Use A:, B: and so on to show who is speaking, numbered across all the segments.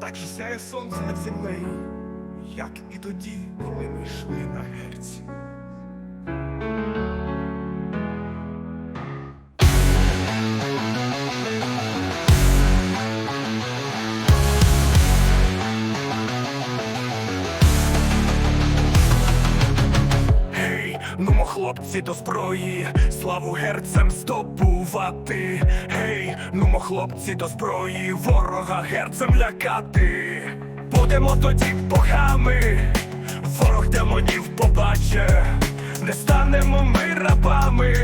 A: так же сяє сонце над землею, як і тоді, коли ми йшли на герці. Нумо хлопці до зброї, славу герцем здобувати. Гей, нумо хлопці до зброї, ворога герцем лякати. Будемо тоді богами, ворог демонів побаче, не станемо ми рабами,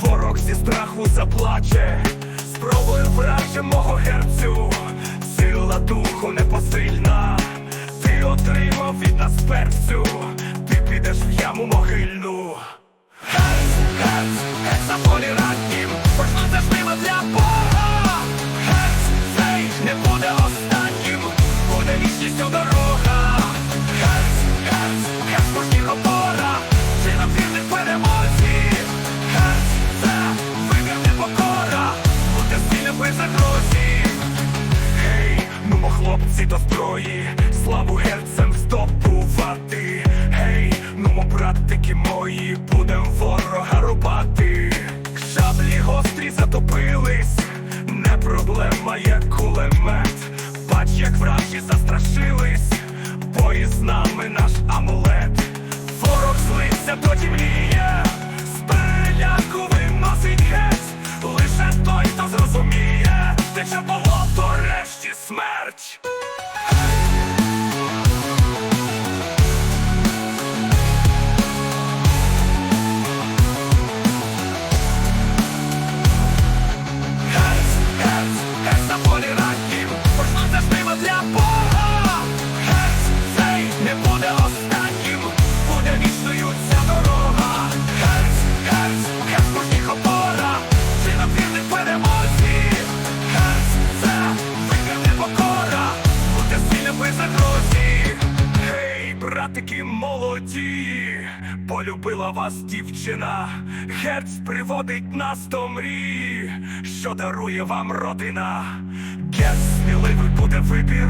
A: ворог зі страху заплаче, спробує враже мого герцю, підеш могильну. Герц на полі раннім, кожна важлива для Бога. Герц, цей не буде останнім, буде вічністю дорога. Герц, герц, герц кожніх опора, чи нам вірних перемозі. Герц, це вибір непокора, бути сильним при загрозі. Гей, нумо хлопці до зброї, славу герцем здобувати. Братики мої, будем ворога рубати. Шаблі гострі затопились, не проблема, як кулемет. Бач, як вражі застрашились, бо із нами наш амулет. Ворог злився, тоді мріє, з переляку виносить геть. Лише той, хто зрозуміє, тече болото, решті смерть. Полюбила вас дівчина. Герц приводить нас до мрії, що дарує вам родина. Герц сміливий буде вибір,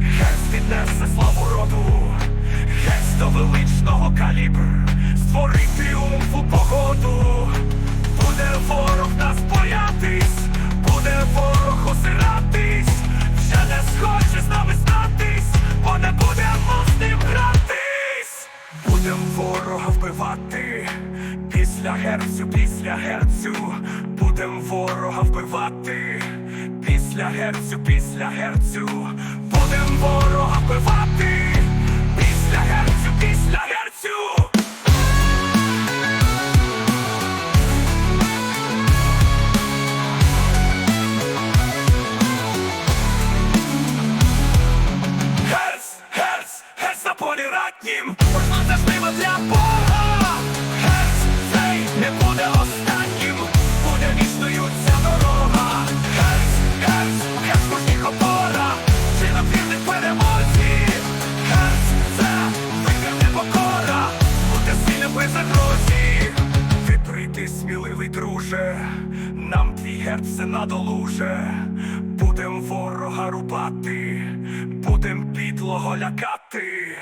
A: Герц піднесе славу роду, Герц до величного калібр, створить герцю, після герцю, будем ворога вбивати, після герцю, після герцю, будем ворога вбивати, після герцю, після герцю. Друже, нам твій герце це надолуже. Будем ворога рубати, будем підлого лякати.